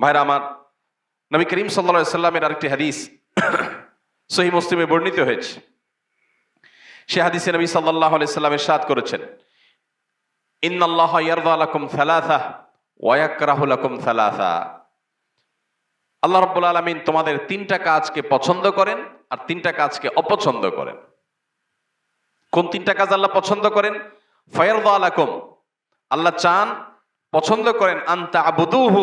ভাইরা আমার, নবী করিম সাল্লা সাল্লামের আরেকটি হাদিস সহি মুসলিমে বর্ণিত হয়েছে। সে হাদিসে নবী সাল্লাহ সাল্লামের সাদ করেছেন, ইন্নাল্লাহ ইয়ারদা লাকুম সালাসা ওয়ায়াকরাহু লাকুম সালাসা। আল্লাহ রাব্বুল আলামিন তোমাদের তিনটা কাজকে পছন্দ করেন আর তিনটা কাজকে অপছন্দ করেন। কোন তিনটা কাজ আল্লাহ পছন্দ করেন? ফায়ারদা লাকুম। আল্লাহ চান পছন্দ করেন আন্তা আবুদুহু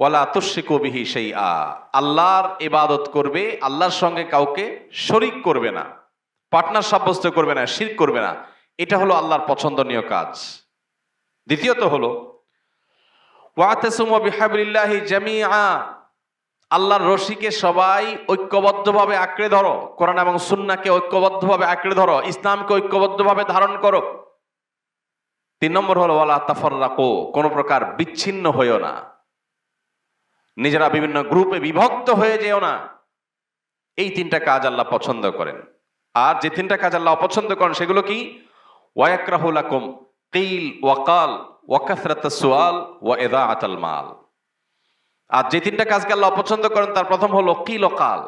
ওয়ালা তুশরিকু বিহি শাইআ। আল্লাহর ইবাদত করবে, আল্লাহর সঙ্গে কাউকে শরিক করবে না, পার্টনার সাব্যস্ত করবে না, শিরক করবে না। এটা হলো আল্লাহর পছন্দনীয় কাজ। দ্বিতীয়ত হলো আল্লাহর রশিকে সবাই ঐক্যবদ্ধভাবে আঁকড়ে ধরো। কোরআন এবং সুন্নাকে ঐক্যবদ্ধভাবে আঁকড়ে ধরো। ইসলামকে ঐক্যবদ্ধভাবে ধারণ করো। তিন নম্বর হলো, ওয়ালা তাফাররাকু। কোনো প্রকার বিচ্ছিন্ন হইও না। নিজেরা বিভিন্ন গ্রুপে বিভক্ত হয়ে যেও না। এই তিনটা কাজ আল্লাহ পছন্দ করেন। আর যে তিনটা কাজ আল্লাহ অপছন্দ করেন, সেগুলো কি? ওয়াকরাহুল আকুম কিল ওয়াকাল ওয়াকাসরাত সুয়াল ওয়া ইদাআতাল মাল আর যে তিনটা কাজকে আল্লাহ অপছন্দ করেন, তার প্রথম হলো কিল ওকাল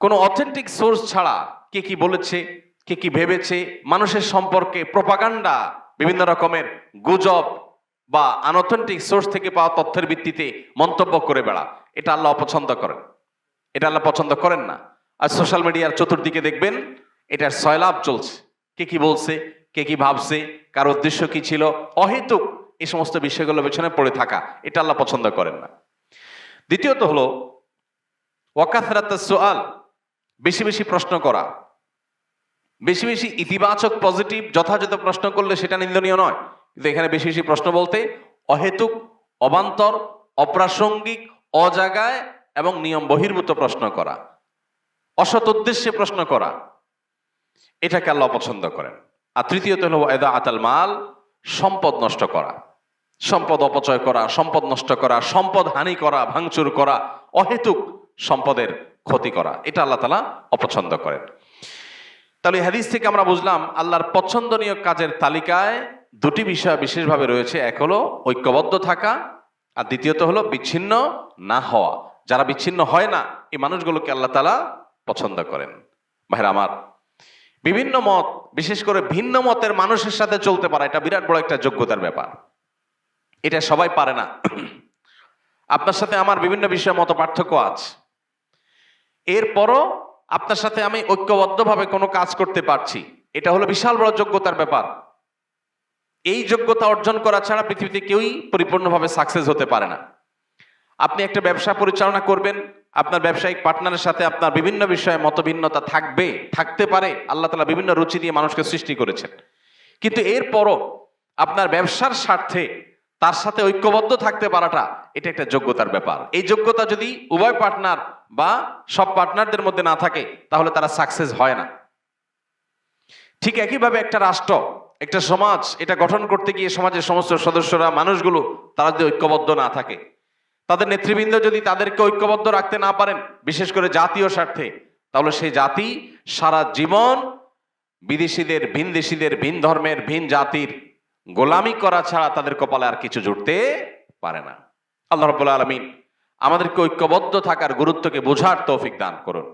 কোনো অথেন্টিক সোর্স ছাড়া কে কি বলেছে, কে কি ভেবেছে, মানুষের সম্পর্কে প্রপাগান্ডা, বিভিন্ন রকমের গুজব বা আনঅথেন্টিক সোর্স থেকে পাওয়া তথ্যের ভিত্তিতে মন্তব্য করে বেড়া। এটা আল্লাহ অপছন্দ করেন। এটা আল্লাহ পছন্দ করেন না। আর সোশ্যাল মিডিয়ার চতুর্দিকে দেখবেন, এটার সয়লাভ চলছে। কে কি বলছে, কে কি ভাবছে, কার উদ্দেশ্য কি ছিল, অহেতুক এই সমস্ত বিষয়গুলো পেছনে পড়ে থাকা। এটা আল্লাহ পছন্দ করেন না। দ্বিতীয়ত হলো, ওয়াকাসরাত সোয়াল বেশি বেশি প্রশ্ন করা। বেশি বেশি ইতিবাচক, পজিটিভ, যথাযথ প্রশ্ন করলে সেটা নিন্দনীয় নয়। কিন্তু এখানে বেশি বেশি প্রশ্ন বলতে অহেতুক, অবান্তর, অপ্রাসঙ্গিক, অজাগায় এবং নিয়ম বহির্ভূত প্রশ্ন করা। অসৎ উদ্দেশ্যে প্রশ্ন করা। এটাকে আল্লাহ পছন্দ করেন। আর তৃতীয়ত হল এদা আতাল মাল, সম্পদ নষ্ট করা। সম্পদ অপচয় করা, সম্পদ নষ্ট করা, সম্পদ হানি করা, ভাঙচুর করা, অহেতুক সম্পদের ক্ষতি করা। এটা আল্লাহ তালা অপছন্দ করেন। তাহলে হাদিস থেকে আমরা বুঝলাম, আল্লাহর পছন্দনীয় কাজের তালিকায় দুটি বিষয় বিশেষভাবে রয়েছে। এক হলো ঐক্যবদ্ধ থাকা, আর দ্বিতীয়ত হলো বিচ্ছিন্ন না হওয়া। যারা বিচ্ছিন্ন হয় না, এই মানুষগুলোকে আল্লাহ তালা পছন্দ করেন। ভাইরা আমার, বিভিন্ন মত, বিশেষ করে ভিন্ন মতের মানুষের সাথে চলতে পারা, এটা বিরাট বড় একটা যোগ্যতার ব্যাপার। এটা সবাই পারে না। আপনার সাথে আমার বিভিন্ন বিষয়ে মত পার্থক্য আছে। এরপরও আপনার সাথে আমি ঐক্যবদ্ধভাবে কোনো কাজ করতে পারছি। এটা হলো বিশাল বড় যোগ্যতার ব্যাপার। এই যোগ্যতা অর্জন করা ছাড়া পৃথিবীতে কেউই পরিপূর্ণভাবে সাকসেস হতে পারে না। আপনি একটা ব্যবসা পরিচালনা করবেন, আপনার ব্যবসায়িক পার্টনারের সাথে আপনার বিভিন্ন বিষয়ে মতভিন্নতা থাকবে, থাকতে পারে, আল্লাহ তালা বিভিন্ন রুচি দিয়ে মানুষকে সৃষ্টি করেছেন। কিন্তু এরপরও আপনার ব্যবসার স্বার্থে তার সাথে ঐক্যবদ্ধ থাকতে পারাটা, এটা একটা যোগ্যতার ব্যাপার। এই যোগ্যতা যদি উভয় পার্টনার বা সব পার্টনারদের মধ্যে না থাকে, তাহলে তারা সাকসেস হয় না। ঠিক একইভাবে একটা রাষ্ট্র একটা সমাজ, এটা গঠন করতে গিয়ে সমাজের সমস্ত সদস্যরা, মানুষগুলো, তারা যদি ঐক্যবদ্ধ না থাকে, তাদের নেতৃবৃন্দ যদি তাদেরকে ঐক্যবদ্ধ রাখতে না পারেন, বিশেষ করে জাতীয় স্বার্থে, তাহলে সেই জাতি সারা জীবন বিদেশিদের ভিন দেশিদের ভিন ধর্মের ভিন জাতির গোলামি করা ছাড়া তাদের কপালে আর কিছু জুটতে পারে না। আল্লাহ রব্বুল আলমিন আমাদেরকে ঐক্যবদ্ধ থাকার গুরুত্বকে বোঝার তৌফিক দান করুন।